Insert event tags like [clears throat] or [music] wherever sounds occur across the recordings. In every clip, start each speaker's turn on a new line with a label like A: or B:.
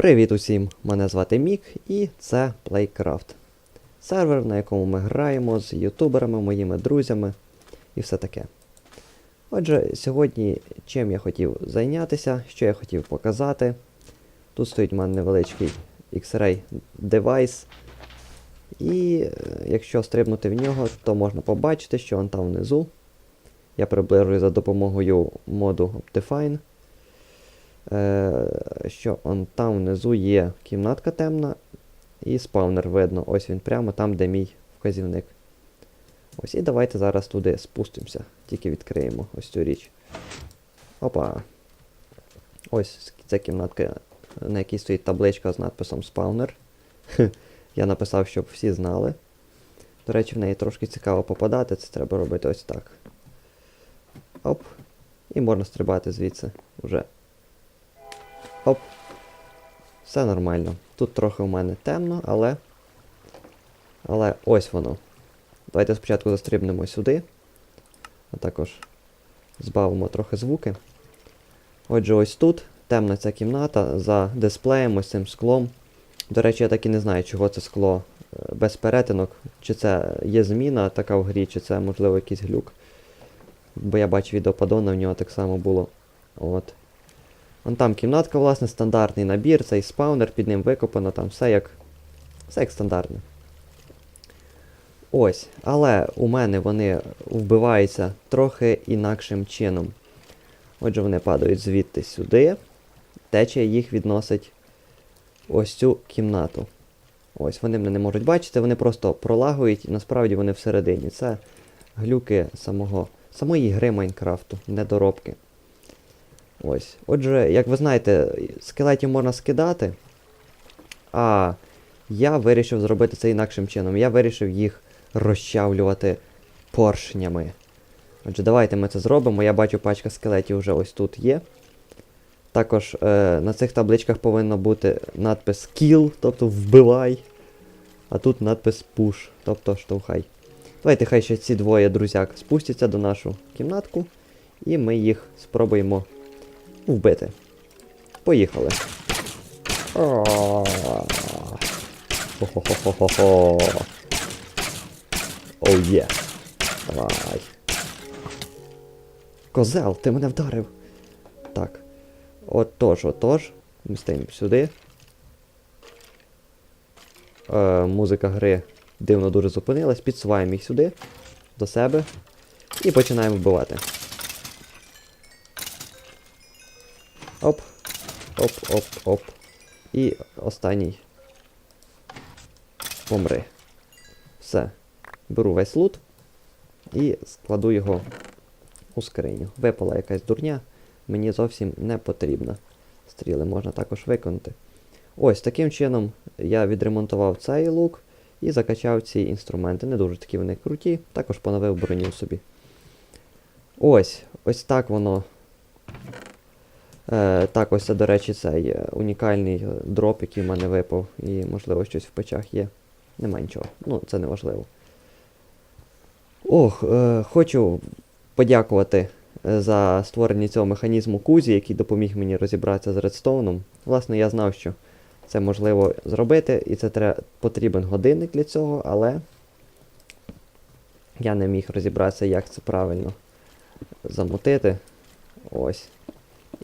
A: Привіт усім! Мене звати Мік і це Playcraft. Сервер, на якому ми граємо з ютуберами, моїми друзями і все таке. Отже, сьогодні чим я хотів зайнятися, що я хотів показати. Тут стоїть у мене невеличкий X-Ray девайс. І е, якщо стрибнути в нього, то можна побачити, що он там внизу. Я приближую за допомогою моду Optifine що он там внизу є кімнатка темна, і спавнер видно. Ось він прямо там, де мій вказівник. Ось, і давайте зараз туди спустимося. Тільки відкриємо ось цю річ. Опа. Ось ця кімнатка, на якій стоїть табличка з надписом спавнер. [laughs] Я написав, щоб всі знали. До речі, в неї трошки цікаво попадати, це треба робити ось так. Оп. І можна стрибати звідси вже. Оп. Все нормально. Тут трохи у мене темно, але. Але ось воно. Давайте спочатку застрибнемо сюди. А також збавимо трохи звуки. Отже, ось тут темна ця кімната за дисплеєм, ось цим склом. До речі, я так і не знаю, чого це скло е, без перетинок. Чи це є зміна така в грі, чи це, можливо, якийсь глюк. Бо я бачив відео Падона, в нього так само було. От. Вон там кімнатка, власне, стандартний набір, цей спаунер, під ним викопано, там все як. Все як стандартне. Ось. Але у мене вони вбиваються трохи інакшим чином. Отже, вони падають звідти сюди. Течія їх відносить ось цю кімнату. Ось, вони мене не можуть бачити, вони просто пролагують, і насправді вони всередині. Це глюки самого, самої гри Майнкрафту, недоробки. Ось. Отже, як ви знаєте, скелетів можна скидати. А я вирішив зробити це інакшим чином. Я вирішив їх розчавлювати поршнями. Отже, давайте ми це зробимо. Я бачу, пачка скелетів вже ось тут є. Також е, на цих табличках повинно бути надпис Kill, тобто вбивай. А тут надпис Push, тобто штовхай. Давайте хай ще ці двоє друзяк спустяться до нашу кімнатку. І ми їх спробуємо вбити. Поїхали. Хо-хо-хо-хо-хо. Оу є. Давай. Козел, ти мене вдарив. Так. Отож, отож. Ми стаємо сюди. Е, музика гри дивно дуже зупинилась. Підсуваємо їх сюди, до себе. І починаємо вбивати. Оп. Оп, оп, оп. І останній. Помри. Все. Беру весь лут і складу його у скриню. Випала якась дурня, мені зовсім не потрібна. Стріли можна також виконати. Ось таким чином я відремонтував цей лук і закачав ці інструменти. Не дуже такі вони круті, також поновив броню собі. Ось, ось так воно так, ось це, до речі, цей е, унікальний е, дроп, який в мене випав, і, можливо, щось в печах є. Нема нічого. Ну, це не важливо. Ох, е, хочу подякувати е, за створення цього механізму Кузі, який допоміг мені розібратися з редстоуном. Власне, я знав, що це можливо зробити, і це тре- потрібен годинник для цього, але я не міг розібратися, як це правильно замутити. Ось.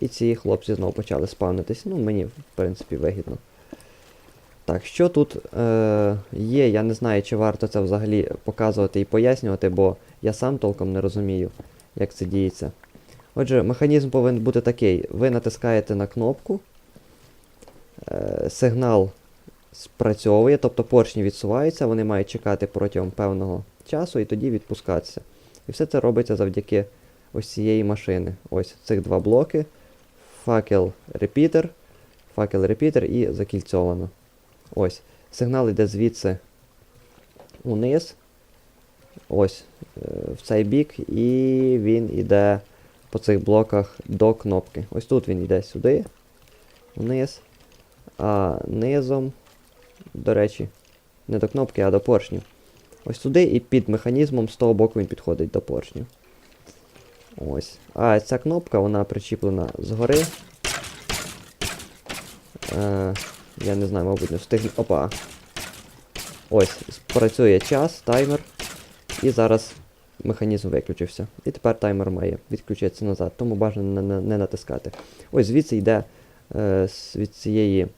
A: І ці хлопці знову почали спавнитись. Ну, мені, в принципі, вигідно. Так, що тут е, є, я не знаю, чи варто це взагалі показувати і пояснювати, бо я сам толком не розумію, як це діється. Отже, механізм повинен бути такий. Ви натискаєте на кнопку, е, сигнал спрацьовує, тобто поршні відсуваються, вони мають чекати протягом певного часу і тоді відпускатися. І все це робиться завдяки ось цієї машини. Ось цих два блоки. Факел репітер, факел репітер і закільцьовано. Ось. Сигнал йде звідси униз. Ось е, в цей бік, і він йде по цих блоках до кнопки. Ось тут він йде сюди, вниз. А низом, до речі, не до кнопки, а до поршнів. Ось туди і під механізмом з того боку він підходить до поршнів. Ось. А ця кнопка, вона причіплена згори. Е, я не знаю, мабуть, не встигну. Опа. Ось, працює час, таймер. І зараз механізм виключився. І тепер таймер має відключитися назад, тому бажано не, не, натискати. Ось звідси йде е, від цієї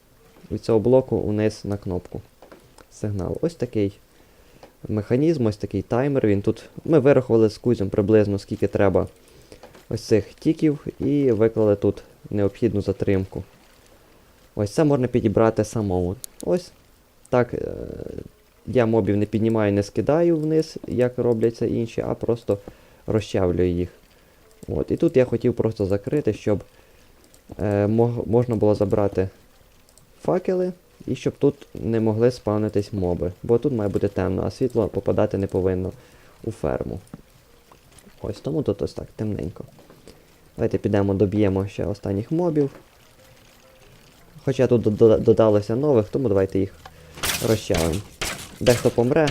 A: від цього блоку униз на кнопку. Сигнал. Ось такий механізм, ось такий таймер. Він тут. Ми вирахували з кузем приблизно скільки треба ось цих тіків і виклали тут необхідну затримку. Ось це можна підібрати самому. Ось так. Е- я мобів не піднімаю, не скидаю вниз, як роблять це інші, а просто розчавлюю їх. От. І тут я хотів просто закрити, щоб е, можна було забрати факели, і щоб тут не могли спавнитись моби. Бо тут має бути темно, а світло попадати не повинно у ферму. Ось тому тут ось так, темненько. Давайте підемо доб'ємо ще останніх мобів. Хоча тут додалося нових, тому давайте їх розчавимо. Дехто помре.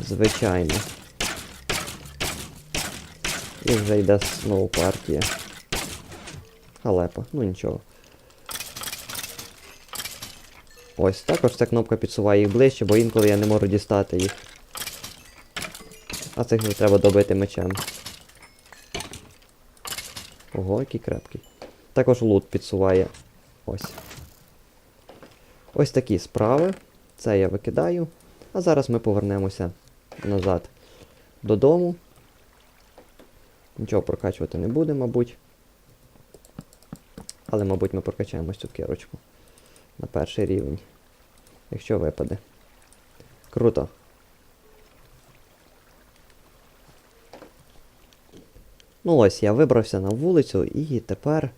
A: Звичайно. І вже йде знову партія. Халепа, ну нічого. Ось, також ця кнопка підсуває їх ближче, бо інколи я не можу дістати їх. А цих вже треба добити мечем. Ого, який крепкий. Також лут підсуває. Ось. Ось такі справи. Це я викидаю. А зараз ми повернемося назад додому. Нічого прокачувати не буде, мабуть. Але, мабуть, ми прокачаємось цю кірочку на перший рівень. Якщо випаде. Круто. Ну ось, я вибрався на вулицю і тепер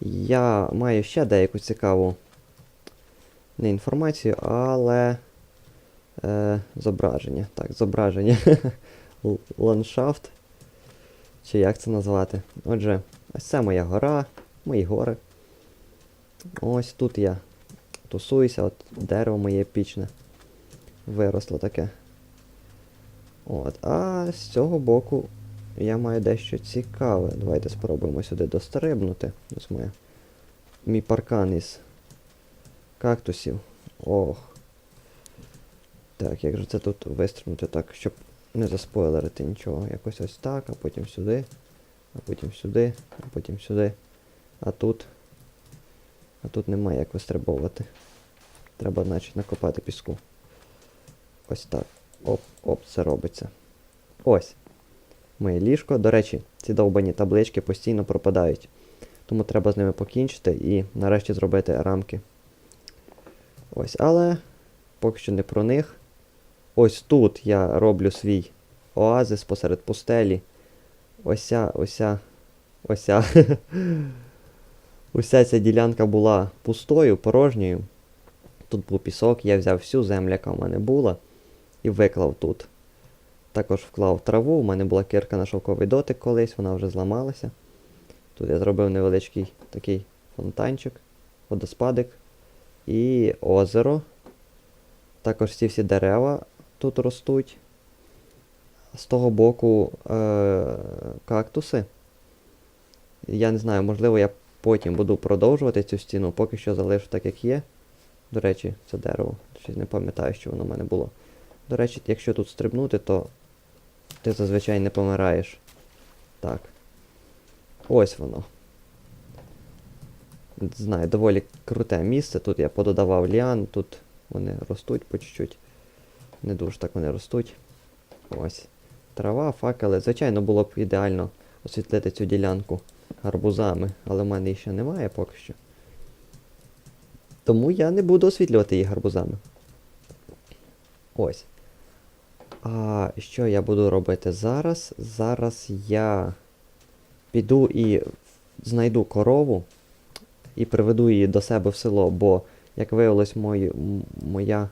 A: я маю ще деяку цікаву не інформацію, але е, зображення. Так, зображення. [laughs] Ландшафт. Чи як це назвати? Отже, ось це моя гора, мої гори. Ось тут я тусуюся, от дерево моє епічне. Виросло таке. От, а з цього боку я маю дещо цікаве. Давайте спробуємо сюди дострибнути. Ось моя. Мій паркан із кактусів. Ох. Так, як же це тут вистрибнути так, щоб не заспойлерити нічого. Якось ось так, а потім сюди, а потім сюди, а потім сюди. А тут. А тут немає як вистрибовувати. Треба, значить, накопати піску. Ось так. Оп, оп, це робиться. Ось. Моє ліжко. До речі, ці довбані таблички постійно пропадають. Тому треба з ними покінчити і нарешті зробити рамки. Ось, але поки що не про них. Ось тут я роблю свій оазис посеред пустелі. Ося, ося, ося. [laughs] Уся ця ділянка була пустою, порожньою. Тут був пісок, я взяв всю землю, яка в мене була, і виклав тут. Також вклав траву, у мене була кирка на шовковий дотик колись, вона вже зламалася. Тут я зробив невеличкий такий фонтанчик, водоспадик і озеро. Також ці всі дерева тут ростуть. З того боку е- кактуси. Я не знаю, можливо, я потім буду продовжувати цю стіну, поки що залишу так, як є. До речі, це дерево. Щось не пам'ятаю, що воно в мене було. До речі, якщо тут стрибнути, то ти зазвичай не помираєш. Так. Ось воно. Знаю, доволі круте місце. Тут я пододавав ліан, тут вони ростуть по чуть-чуть. Не дуже так вони ростуть. Ось. Трава, факели. Звичайно, було б ідеально освітлити цю ділянку гарбузами, але в мене їх ще немає поки що. Тому я не буду освітлювати їх гарбузами. Ось. А що я буду робити зараз? Зараз я піду і знайду корову і приведу її до себе в село, бо, як виявилось, мої, моя.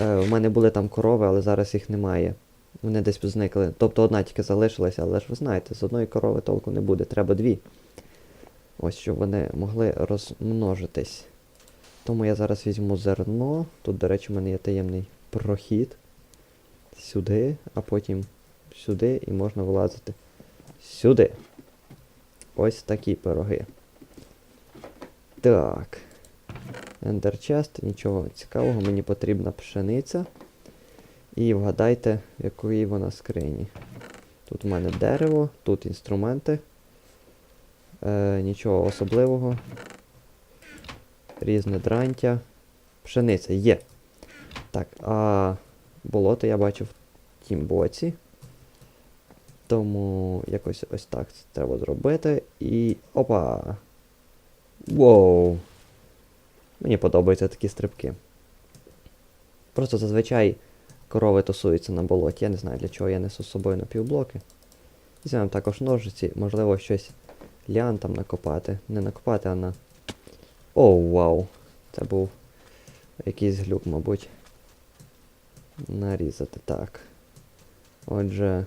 A: Е, в мене були там корови, але зараз їх немає. Вони десь зникли. Тобто одна тільки залишилася, але ж ви знаєте, з одної корови толку не буде, треба дві. Ось щоб вони могли розмножитись. Тому я зараз візьму зерно. Тут, до речі, в мене є таємний прохід. Сюди, а потім сюди і можна вилазити. Сюди. Ось такі пироги. Так. ендерчест, нічого цікавого, мені потрібна пшениця. І вгадайте, якої вона скрині. Тут у мене дерево, тут інструменти. Е, нічого особливого. Різне дрантя. Пшениця є. Так, а болото я бачив в тім боці. Тому якось ось так це треба зробити. І. Опа! Воу! Мені подобаються такі стрибки. Просто зазвичай корови тусуються на болоті. Я не знаю для чого я несу з собою напівблоки. Візьмемо також ножиці, можливо, щось ліан там накопати. Не накопати, а на. Оу, вау! Це був якийсь глюк, мабуть. Нарізати так. Отже.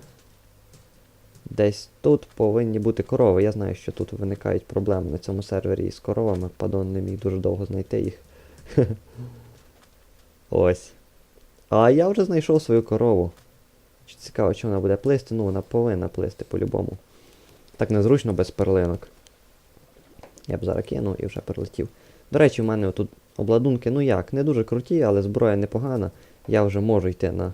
A: Десь тут повинні бути корови. Я знаю, що тут виникають проблеми на цьому сервері із коровами. Падон не міг дуже довго знайти їх. [laughs] Ось. А я вже знайшов свою корову. Цікаво, чи вона буде плисти? Ну, вона повинна плисти по-любому. Так незручно без перлинок. Я б зараз кинув і вже перелетів. До речі, в мене тут обладунки, ну як, не дуже круті, але зброя непогана. Я вже можу йти на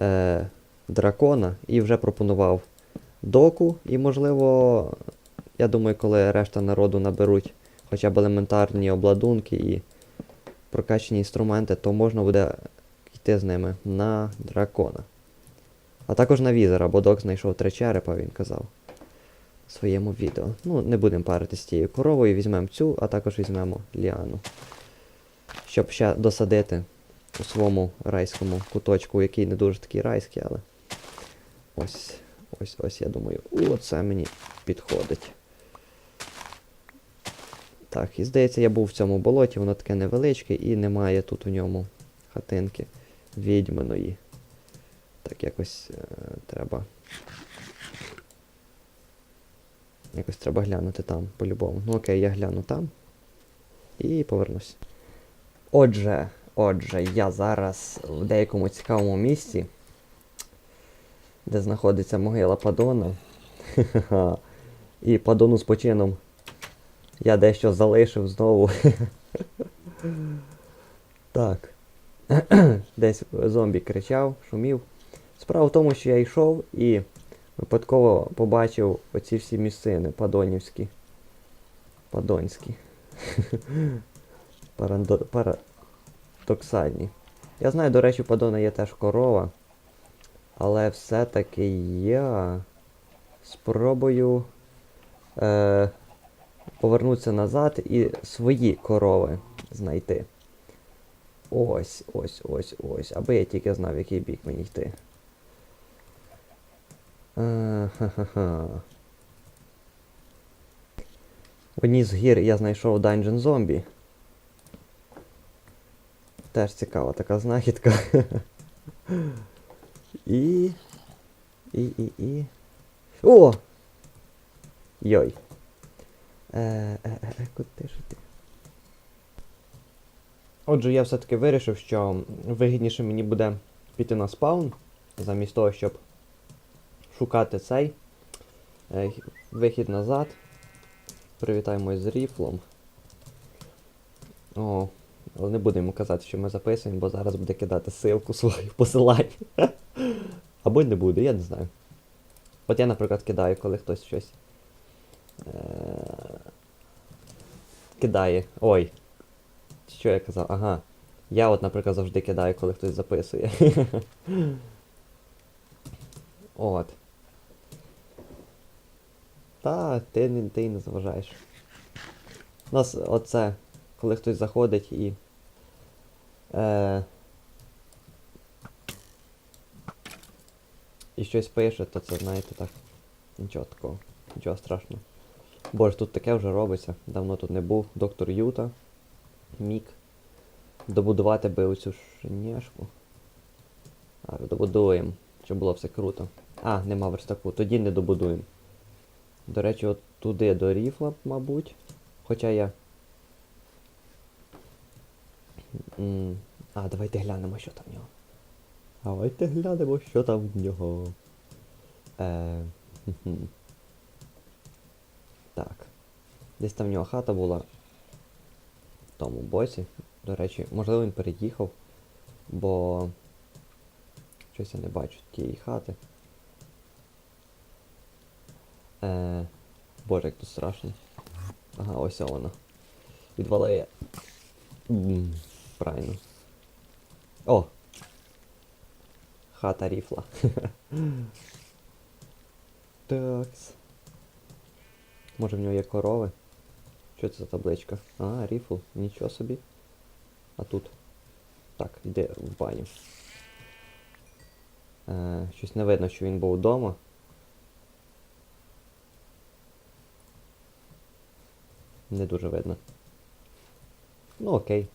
A: е, дракона і вже пропонував доку. І, можливо, я думаю, коли решта народу наберуть хоча б елементарні обладунки і прокачені інструменти, то можна буде йти з ними на дракона. А також на візера, бо док знайшов три черепа, він казав в своєму відео. Ну, не будемо паритися з тією коровою, візьмемо цю, а також візьмемо ліану. Щоб ще досадити у своєму райському куточку, який не дуже такий райський, але. Ось, ось, ось, я думаю, оце мені підходить. Так, і здається, я був в цьому болоті, воно таке невеличке і немає тут у ньому хатинки відьминої. Так, якось е, треба. Якось треба глянути там, по-любому. Ну окей, я гляну там. І повернусь. Отже, отже, я зараз в деякому цікавому місці, де знаходиться могила Падона. [laughs] І Падону з почином я дещо залишив знову. [laughs] так. [clears throat] Десь зомбі кричав, шумів. Справа в тому, що я йшов і випадково побачив оці всі місцини падонівські. Падонські. [laughs] Парандо... Парадоксальні. Я знаю, до речі, у Падона є теж корова. Але все-таки я спробую е, повернутися назад і свої корови знайти. Ось, ось, ось, ось. Аби я тільки знав, який бік мені йти. Е. В одній з гір я знайшов Dungeon Zombie. Теж цікава така знахідка. [laughs] І. І, і, і. О! Йой. Е, е, е, е, куди ж ти? Отже, я все-таки вирішив, що вигідніше мені буде піти на спаун, замість того, щоб шукати цей е, вихід назад. Привітаємось з ріфлом. О, але не будемо казати, що ми записуємо, бо зараз буде кидати ссылку свою посилання. [laughs] Або не буде, я не знаю. От я, наприклад, кидаю, коли хтось щось. Е- кидає. Ой. Що я казав? Ага. Я от, наприклад, завжди кидаю, коли хтось записує. [laughs] От. Та, ти, ти не заважаєш. У нас оце, коли хтось заходить і. Е, і щось пише, то це, знаєте, так. Нічого такого. Нічого страшного. Боже, тут таке вже робиться. Давно тут не був. Доктор Юта. Мік. Добудувати би оцю шинешку. А, добудуємо. Щоб було все круто. А, нема верстаку. Тоді не добудуємо. До речі, от туди до ріфла, мабуть. Хоча я. А, давайте глянемо, що там в нього. Давайте глянемо, що там в нього. Е. Так. Десь там в нього хата була. В тому босі. До речі, можливо він переїхав, бо щось я не бачу тієї хати. Е, Боже, як тут страшно. Ага, ось вона. Відвалає. Правильно. О! Хата ріфла. [laughs] Такс. Може в нього є корови? Що це за табличка? А, ріфл, нічого собі. А тут. Так, йди в баню. Е, щось не видно, що він був вдома. Не дуже видно. Ну окей.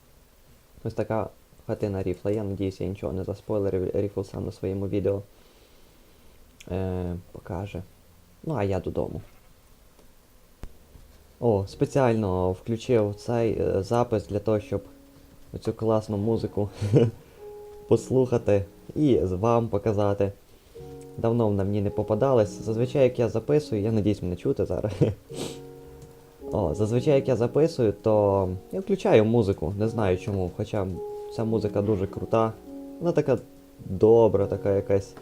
A: Ось така хатина ріфла. Я надіюся, я нічого не заспойлерив. Ріфл сам на своєму відео е, покаже. Ну, а я додому. О, спеціально включив цей е, запис для того, щоб оцю класну музику [laughs] послухати і вам показати. Давно вона мені не попадалась. Зазвичай, як я записую, я надіюсь мене чути зараз. [laughs] О, зазвичай, як я записую, то я включаю музику, не знаю чому. Хоча ця музика дуже крута. Вона така добра, така якась.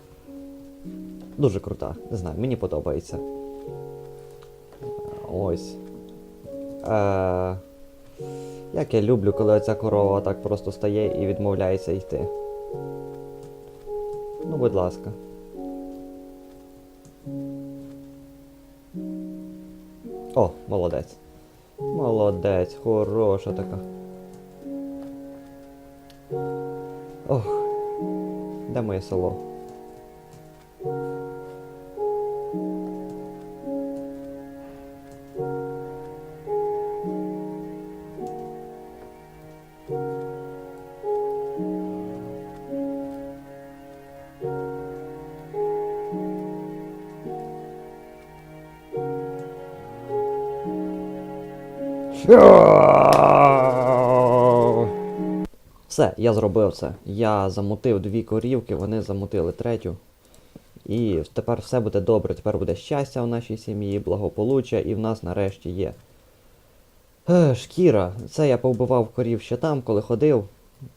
A: Дуже крута. Не знаю, мені подобається. Ось. Е, як я люблю, коли оця корова так просто стає і відмовляється йти. Ну, будь ласка. О, молодець. Молодець, хороша така. Ох, де моє село? Все, я зробив це. Я замутив дві корівки, вони замутили третю. І тепер все буде добре. Тепер буде щастя в нашій сім'ї, благополуччя, і в нас нарешті є. Е, шкіра. Це я повбивав корів ще там, коли ходив.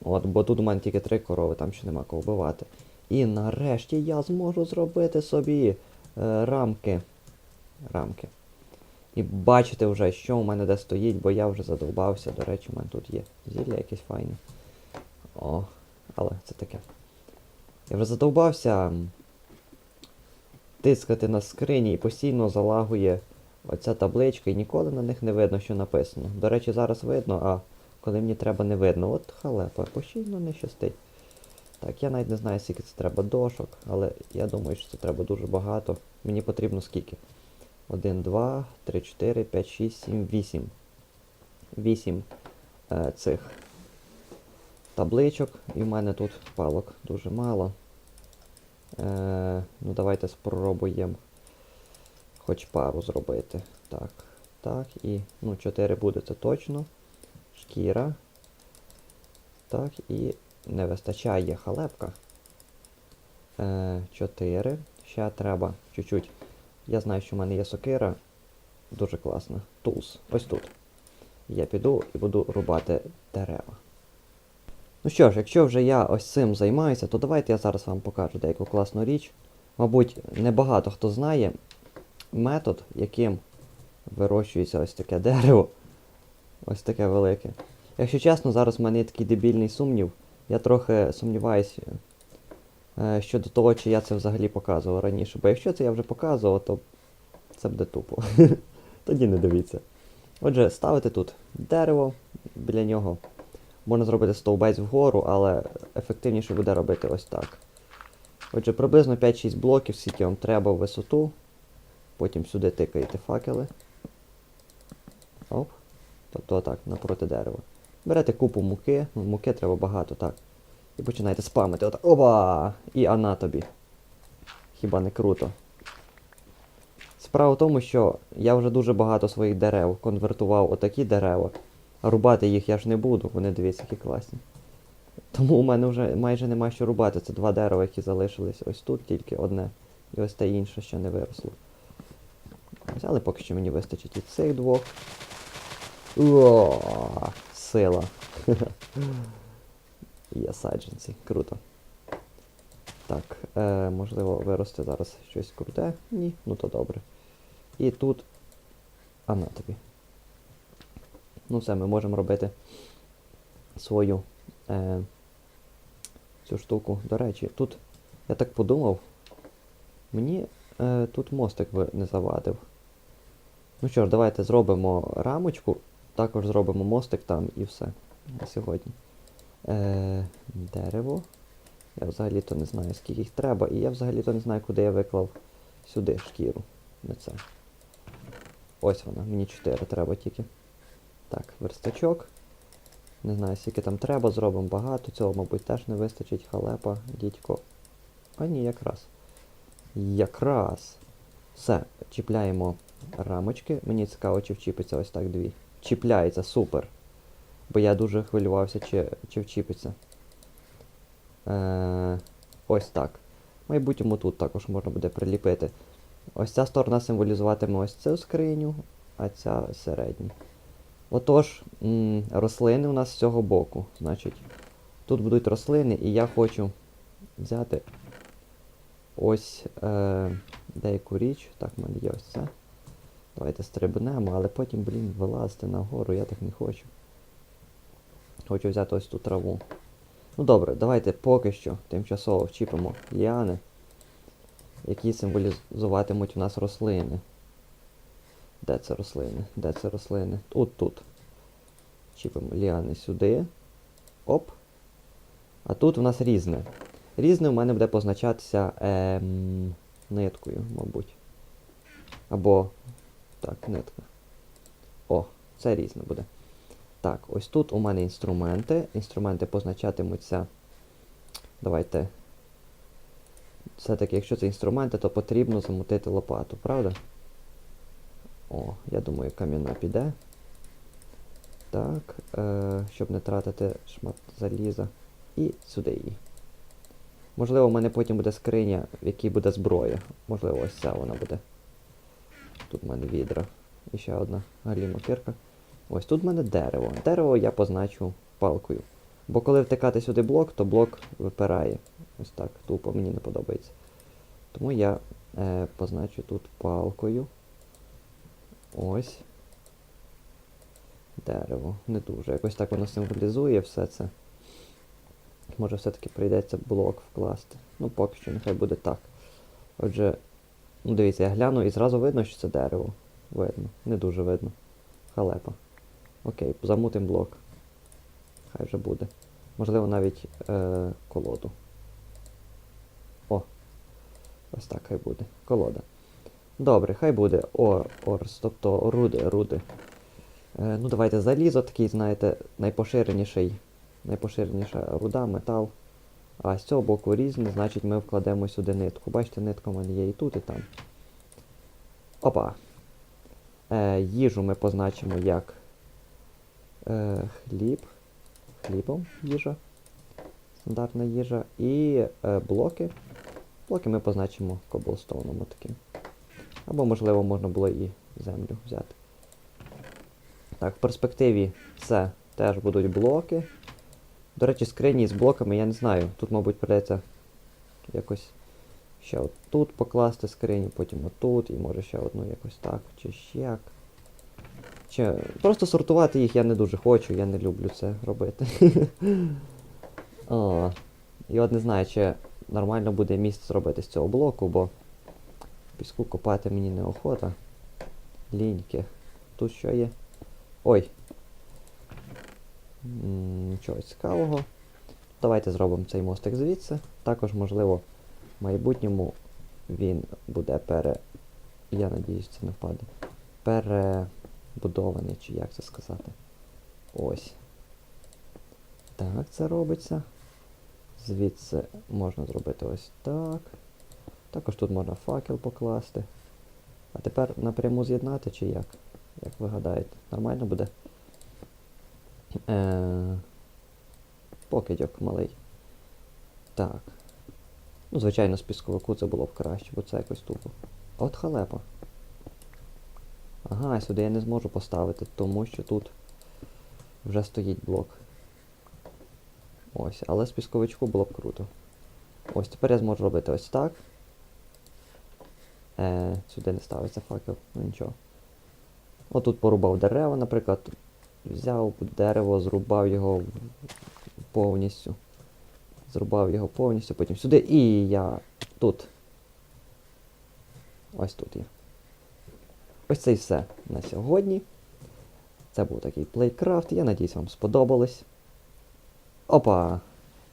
A: От, бо тут у мене тільки три корови, там ще нема кого вбивати. І нарешті я зможу зробити собі е, рамки. Рамки. І бачите вже, що у мене де стоїть, бо я вже задовбався. До речі, у мене тут є зілля якесь файне. О, але це таке. Я вже задовбався тискати на скрині і постійно залагує оця табличка, і ніколи на них не видно, що написано. До речі, зараз видно, а коли мені треба не видно. От халепа, постійно не щастить. Так, я навіть не знаю, скільки це треба дошок, але я думаю, що це треба дуже багато. Мені потрібно скільки? 1, 2, 3, 4, 5, 6, 7, 8. 8 е, цих табличок. І в мене тут палок дуже мало. Е, ну давайте спробуємо хоч пару зробити. Так, так, і ну 4 буде це точно. Шкіра. Так, і не вистачає халепка. Е, 4. Ще треба чуть-чуть. Я знаю, що в мене є сокира. Дуже класна. Тулс. Ось тут. Я піду і буду рубати дерева. Ну що ж, якщо вже я ось цим займаюся, то давайте я зараз вам покажу деяку класну річ. Мабуть, небагато хто знає метод, яким вирощується ось таке дерево. Ось таке велике. Якщо чесно, зараз в мене є такий дебільний сумнів. Я трохи сумніваюся щодо того, чи я це взагалі показував раніше. Бо якщо це я вже показував, то це буде тупо. [laughs] Тоді не дивіться. Отже, ставите тут дерево, біля нього можна зробити стовбець вгору, але ефективніше буде робити ось так. Отже, приблизно 5-6 блоків, скільки вам треба в висоту. Потім сюди тикаєте факели. Оп. Тобто отак, напроти дерева. Берете купу муки, муки треба багато, так. І починаєте спамити. Отак. Оба! І ана тобі. Хіба не круто? Справа в тому, що я вже дуже багато своїх дерев конвертував отакі дерева. А рубати їх я ж не буду, вони дивіться, які класні. Тому у мене вже майже нема що рубати. Це два дерева, які залишились ось тут, тільки одне. І ось те інше ще не виросло. Ось, Але поки що мені вистачить і цих двох. О, сила. [laughs] Є саджанці. Круто. Так, е, можливо, виросте зараз щось круте. Ні, ну то добре. І тут. А на тобі. Ну все, ми можемо робити свою е, цю штуку. До речі, тут я так подумав, мені е, тут мостик би не завадив. Ну що ж, давайте зробимо рамочку, також зробимо мостик там і все на сьогодні. Е, дерево. Я взагалі-то не знаю, скільки їх треба, і я взагалі-то не знаю, куди я виклав сюди шкіру. Не це. Ось вона, мені 4 треба тільки. Так, верстачок. Не знаю, скільки там треба, зробимо багато. Цього, мабуть, теж не вистачить. Халепа, дідько. А ні, якраз. Якраз. Все, чіпляємо рамочки. Мені цікаво, чи вчіпиться ось так дві. Чіпляється, супер. Бо я дуже хвилювався, чи, чи вчіпиться. Е, ось так. В майбутньому тут також можна буде приліпити. Ось ця сторона символізуватиме ось цю скриню, а ця середню. Отож, м, рослини у нас з цього боку. Значить, тут будуть рослини, і я хочу взяти ось е, деяку річ. Так, в мене є ось це. Давайте стрибнемо, але потім, блін, вилазити нагору, я так не хочу. Хочу взяти ось ту траву. Ну добре, давайте поки що тимчасово вчіпимо ліани, які символізуватимуть у нас рослини. Де це рослини? Де це рослини? От тут. Чіпимо ліани сюди. Оп. А тут у нас різне. Різне у мене буде позначатися ем, ниткою, мабуть. Або. Так, нитка. О, це різне буде. Так, ось тут у мене інструменти. Інструменти позначатимуться. Давайте. Все-таки, якщо це інструменти, то потрібно замутити лопату, правда? О, я думаю, кам'яна піде. Так, е, щоб не тратити шмат заліза. І сюди її. Можливо, в мене потім буде скриня, в якій буде зброя. Можливо, ось ця вона буде. Тут в мене відра. І ще одна галімокирка. Ось тут в мене дерево. Дерево я позначу палкою. Бо коли втикати сюди блок, то блок випирає. Ось так, тупо, мені не подобається. Тому я е, позначу тут палкою. Ось. Дерево. Не дуже. Якось так воно символізує все це. Може все-таки прийдеться блок вкласти. Ну, поки що, нехай буде так. Отже, ну дивіться, я гляну і зразу видно, що це дерево. Видно. Не дуже видно. Халепа. Окей, замутим блок. Хай вже буде. Можливо, навіть е, колоду. О! Ось так хай буде. Колода. Добре, хай буде ор, орс, тобто руди, руди. Е, ну, давайте залізо, такий, знаєте, найпоширеніший, найпоширеніша руда, метал. А з цього боку різне, значить ми вкладемо сюди нитку. Бачите, нитка в мене є і тут, і там. Опа. Е, їжу ми позначимо як е, хліб. Хлібом їжа. Стандартна їжа. І е, блоки. Блоки ми позначимо коблстоуном таким. Або, можливо, можна було і землю взяти. Так, в перспективі це теж будуть блоки. До речі, скрині з блоками я не знаю. Тут, мабуть, придеться якось ще от тут покласти скриню, потім отут, і може ще одну якось так, чи ще як. Чи... Просто сортувати їх я не дуже хочу, я не люблю це робити. [laughs] О, і от не знаю, чи нормально буде місце зробити з цього блоку, бо піску копати мені неохота. Ліньки. Тут що є? Ой. Нічого цікавого. Давайте зробимо цей мостик звідси. Також, можливо, в майбутньому він буде пере... Я надіюсь, це не впаде. Перебудований, чи як це сказати. Ось. Так, це робиться. Звідси можна зробити ось так. Також тут можна факел покласти. А тепер напряму з'єднати чи як? Як ви гадаєте? Нормально буде? Е... Покидьок малий. Так. Ну, звичайно, з пісковику це було б краще, бо це якось тупо. От халепа. Ага, сюди я не зможу поставити, тому що тут Вже стоїть блок. Ось, але з пісковичку було б круто. Ось, тепер я зможу робити ось так. Е, сюди не ставиться факел, ну нічого. Отут порубав дерева, наприклад. Взяв дерево, зрубав його повністю. Зрубав його повністю, потім сюди і я тут. Ось тут є. Ось це і все на сьогодні. Це був такий плейкрафт. Я надіюсь, вам сподобалось. Опа!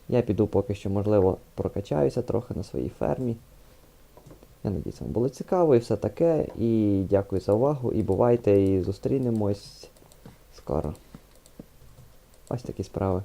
A: Я піду поки що, можливо, прокачаюся трохи на своїй фермі. Я надіюсь, вам було цікаво і все таке. І дякую за увагу. І бувайте, і зустрінемось скоро. Ось такі справи.